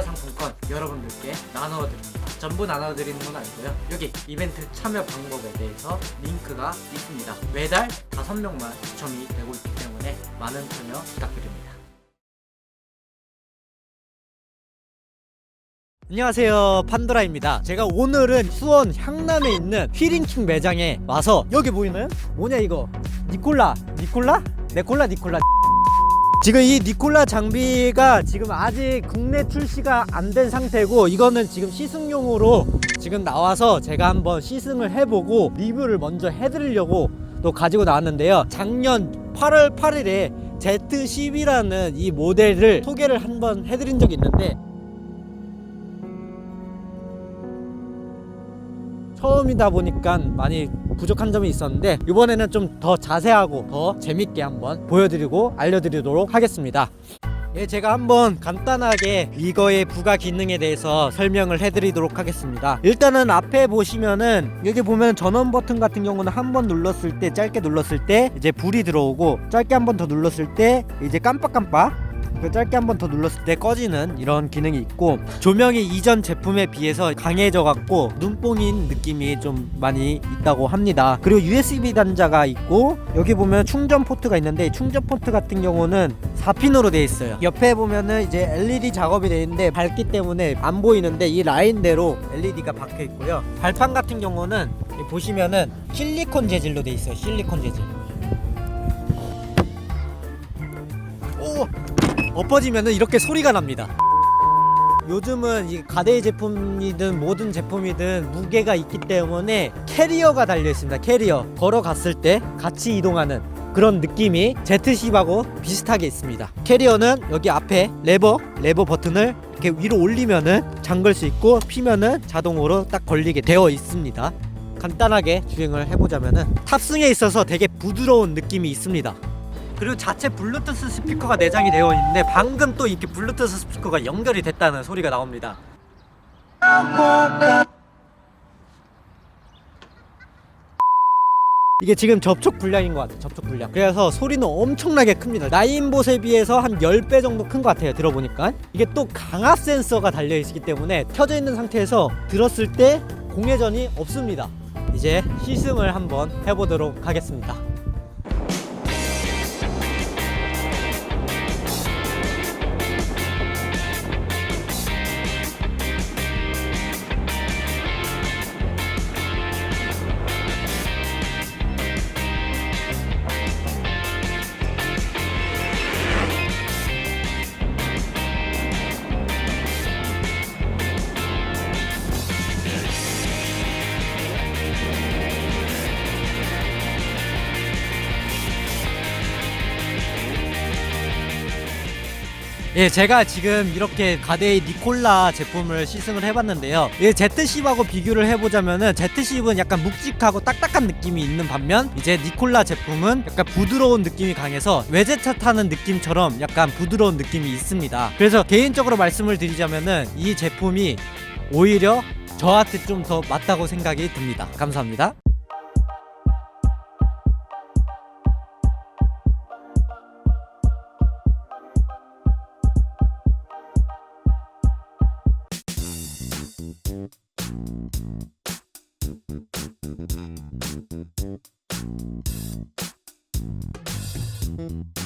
문화상품권 여러분들께 나누어드립니다. 전부 나눠드리는 건 아니고요. 여기 이벤트 참여 방법에 대해서 링크가 있습니다. 매달 5명만 추첨이 되고 있기 때문에 많은 참여 부탁드립니다. 안녕하세요 판도라입니다 제가 오늘은 수원 향남에 있는 휘링킹 매장에 와서 여기 보이나요? 뭐냐 이거 니콜라 니콜라? 네콜라 니콜라 지금 이 니콜라 장비가 지금 아직 국내 출시가 안 된 상태고 이거는 지금 시승용으로 지금 나와서 제가 한번 시승을 해보고 리뷰를 먼저 해드리려고 또 가지고 나왔는데요. 작년 8월 8일에 Z10이라는 이 모델을 소개를 한번 해드린 적이 있는데 처음이다 보니까 많이 부족한 점이 있었는데 이번에는 좀 더 자세하고 더 재밌게 한번 보여드리고 알려드리도록 하겠습니다. 예, 제가 한번 간단하게 이거의 부가 기능에 대해서 설명을 해드리도록 하겠습니다. 일단은 앞에 보시면은 여기 보면 전원 버튼 같은 경우는 한 번 눌렀을 때 짧게 눌렀을 때 이제 불이 들어오고 짧게 한 번 더 눌렀을 때 이제 깜빡깜빡 그 짧게 한 번 더 눌렀을 때 꺼지는 이런 기능이 있고 조명이 이전 제품에 비해서 강해져 갖고 눈뽕인 느낌이 좀 많이 있다고 합니다. 그리고 USB 단자가 있고 여기 보면 충전 포트가 있는데 이 충전 포트 같은 경우는 4핀으로 되어 있어요. 옆에 보면은 이제 LED 작업이 되어 있는데 밝기 때문에 안 보이는데 이 라인대로 LED가 박혀 있고요. 발판 같은 경우는 보시면은 실리콘 재질로 되어 있어요. 실리콘 재질 엎어지면은 이렇게 소리가 납니다. 요즘은 이 가데이 제품이든 모든 제품이든 무게가 있기 때문에 캐리어가 달려 있습니다. 캐리어 걸어갔을 때 같이 이동하는 그런 느낌이 Z10하고 비슷하게 있습니다. 캐리어는 여기 앞에 레버 레버 버튼을 이렇게 위로 올리면은 잠글 수 있고 피면은 자동으로 딱 걸리게 되어 있습니다. 간단하게 주행을 해보자면은 탑승에 있어서 되게 부드러운 느낌이 있습니다. 그리고 자체 블루투스 스피커가 내장이 되어 있는데 방금 또 이렇게 블루투스 스피커가 연결이 됐다는 소리가 나옵니다. 이게 지금 접촉 불량인 것 같아요. 접촉 불량. 그래서 소리는 엄청나게 큽니다. 나인봇에 비해서 한 10배 정도 큰 것 같아요. 들어보니까. 이게 또 강압 센서가 달려 있기 때문에 켜져 있는 상태에서 들었을 때 공회전이 없습니다. 이제 시승을 한번 해보도록 하겠습니다. 예, 제가 지금 이렇게 가데이 니콜라 제품을 시승을 해봤는데요. 예, Z10하고 비교를 해보자면은 Z10은 약간 묵직하고 딱딱한 느낌이 있는 반면 이제 니콜라 제품은 약간 부드러운 느낌이 강해서 외제차 타는 느낌처럼 약간 부드러운 느낌이 있습니다. 그래서 개인적으로 말씀을 드리자면은 이 제품이 오히려 저한테 좀 더 맞다고 생각이 듭니다. 감사합니다. Thank you.